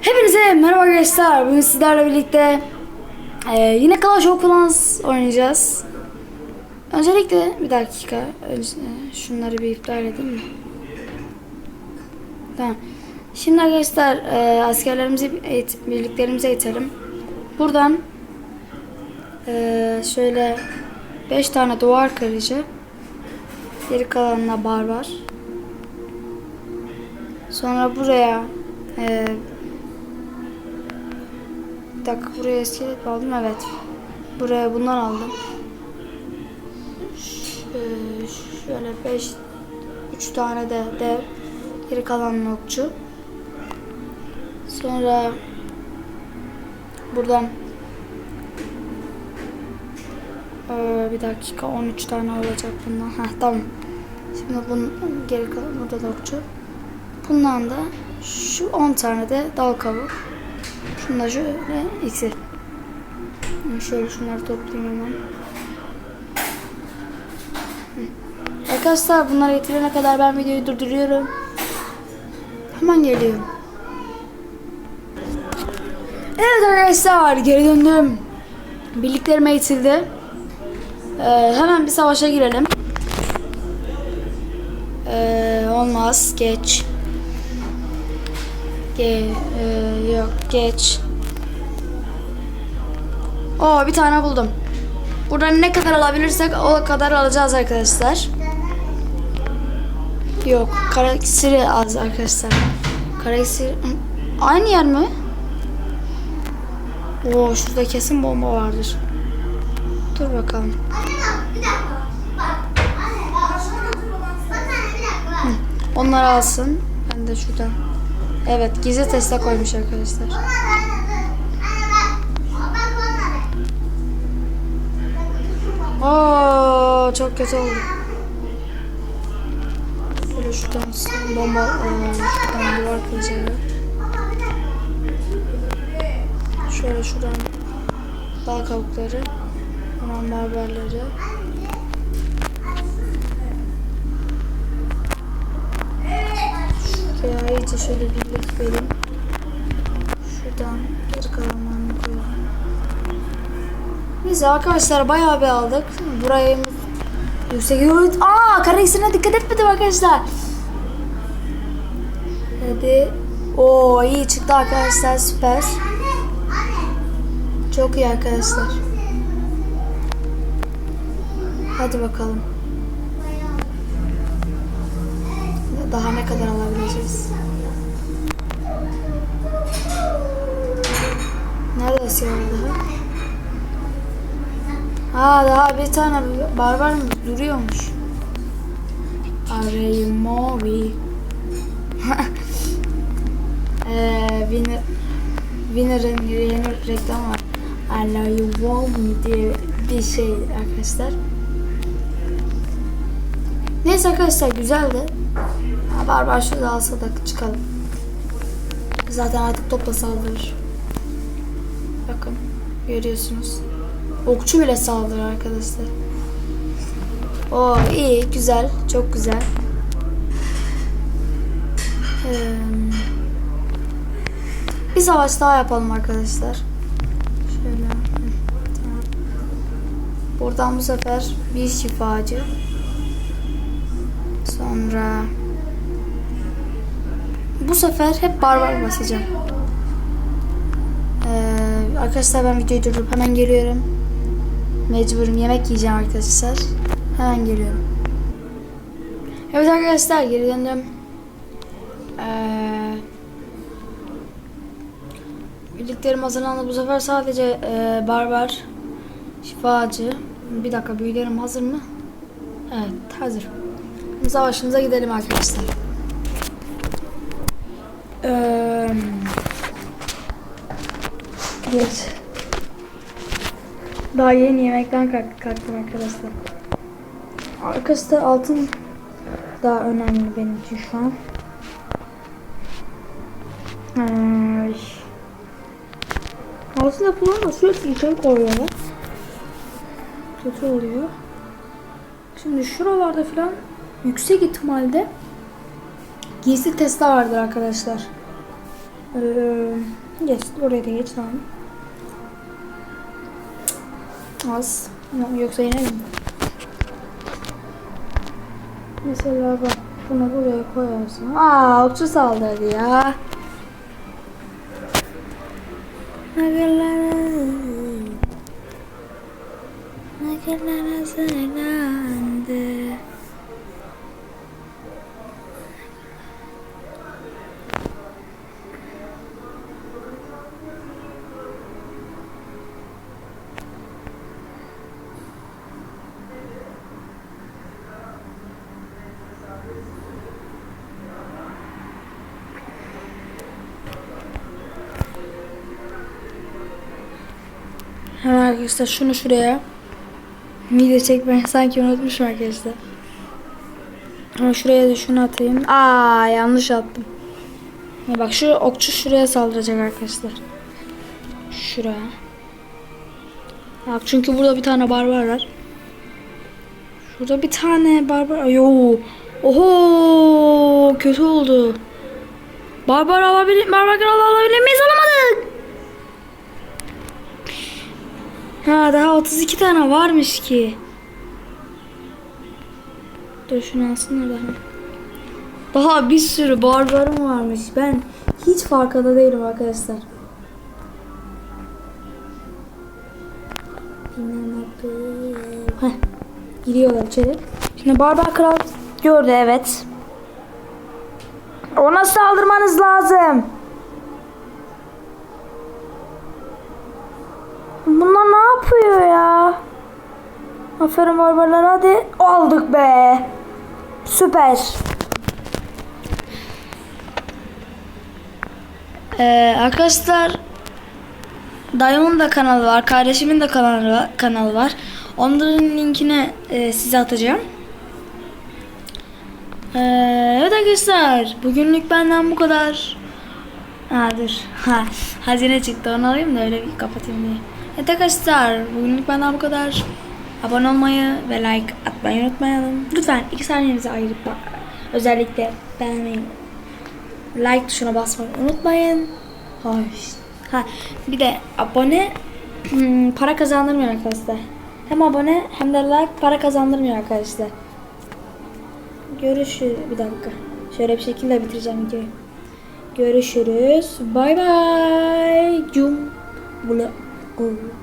Hepinize merhaba arkadaşlar. Bugün sizlerle birlikte e, yine Clash of Clans oynayacağız. Öncelikle bir dakika. Önce, e, şunları bir iptal edeyim mi? Tamam. Şimdi arkadaşlar e, askerlerimizi eğit, birliklerimize itelim. Buradan e, şöyle 5 tane duvar kırıcı. Geri kalanına barbar. Sonra buraya e, bir dakika buraya iskelet aldım evet. Buraya bundan aldım. Şöyle 5 3 tane de dev. Geri kalan okçu. Sonra buradan bir dakika 13 tane olacak bundan. Heh, tamam. Şimdi bunun geri kalan burada da. Bundan da şu 10 tane de dal kabuğu. Şunu da şöyle iksir. Şöyle şunları toplayayım hemen. Arkadaşlar bunları getirene kadar ben videoyu durduruyorum. Hemen geliyorum. Evet arkadaşlar geri döndüm. Birliklerime itildi. Ee, hemen bir savaşa girelim. Ee, olmaz geç. Ge e, yok geç. Oo bir tane buldum. Buradan ne kadar alabilirsek o kadar alacağız arkadaşlar. Yok karaksiri az arkadaşlar. Karaksiri aynı yer mi? Oo şurada kesin bomba vardır. Dur bakalım. Onlar alsın. Ben de şuradan. Evet gizli teste koymuş arkadaşlar. Oo çok kötü oldu. Şuradan bomba ee, şuradan duvar kıracağım. Şöyle şuradan dağ kavukları, hemen barbarları. Şuraya iyice şöyle birlik vereyim. Şuradan bir kalanlarını koyalım. Neyse arkadaşlar bayağı bir aldık. Burayı yüksek... Aa kara iksirine dikkat etmedim arkadaşlar. Hadi. Oo iyi çıktı arkadaşlar süper. Çok iyi arkadaşlar. Hadi bakalım. Daha ne kadar alabileceğiz? Nerede asıyor daha? Ha daha bir tane barbar mı duruyormuş. Arayı Movi. Eee Winner Winner'ın yeni reklam var. I love you me diye bir şey arkadaşlar. Neyse arkadaşlar güzeldi. Ha, barbar şurada alsa da çıkalım. Zaten artık topla saldırır. Bakın görüyorsunuz. Okçu bile saldırır arkadaşlar. O iyi, güzel, çok güzel. Ee, bir savaş daha yapalım arkadaşlar. Şöyle. Buradan bu sefer bir şifacı. Sonra bu sefer hep barbar basacağım. Ee, arkadaşlar ben videoyu durdurup hemen geliyorum. Mecburum yemek yiyeceğim arkadaşlar. Hemen geliyorum. Evet arkadaşlar geri döndüm. Ee, birliklerim hazırlandı. Bu sefer sadece e, barbar, şifacı. Bir dakika büyülerim hazır mı? Evet hazır. Savaşımıza gidelim arkadaşlar. Ee, evet. Daha yeni yemekten kalk- kalktım arkadaşlar. Arkadaşlar altın daha önemli benim için şu an. Ay. Altın yapılan da sürekli içeri koyuyorlar. Kötü oluyor. Şimdi şuralarda falan yüksek ihtimalde gizli testler vardır arkadaşlar. Ee, geç. Oraya da geç tamam. Az. Yok- Yoksa yenelim. Mesela bak bunu buraya koyarsın. Aa okçu saldırdı ya. Nagırlar hazırlandı. Hemen arkadaşlar şunu şuraya. Video çekmeyi sanki unutmuşum arkadaşlar. Ama şuraya da şunu atayım. Aa yanlış attım. Ya bak şu okçu şuraya saldıracak arkadaşlar. Şuraya. Bak çünkü burada bir tane barbar var. Şurada bir tane barbar. Yo. Oho kötü oldu. Barbar alabilir, barbar alabilir miyiz? Alamadık. Ha daha 32 tane varmış ki. Dur şunu alsınlar daha. Daha bir sürü barbarım varmış. Ben hiç farkında değilim arkadaşlar. Heh. Giriyorlar içeri. Şimdi barbar kral gördü evet. Ona saldırmanız lazım. Yapıyor ya? Aferin barbarlar hadi. Aldık be. Süper. Ee, arkadaşlar Dayımın da kanalı var. Kardeşimin de kanalı var. Kanalı var. Onların linkini e, size atacağım. Ee, evet arkadaşlar. Bugünlük benden bu kadar. Ha dur. Ha, hazine çıktı. Onu alayım da öyle bir kapatayım diye. Evet arkadaşlar. Bugünlük benden bu kadar. Abone olmayı ve like atmayı unutmayalım. Lütfen iki saniyenizi ayırıp. Özellikle beğenmeyi, like tuşuna basmayı unutmayın. Hoş. Ha, bir de abone hmm, para kazandırmıyor arkadaşlar. Hem abone hem de like para kazandırmıyor arkadaşlar. Görüşürüz. Bir dakika. Şöyle bir şekilde bitireceğim videoyu. Görüşürüz. Bay bay. Cum. 嗯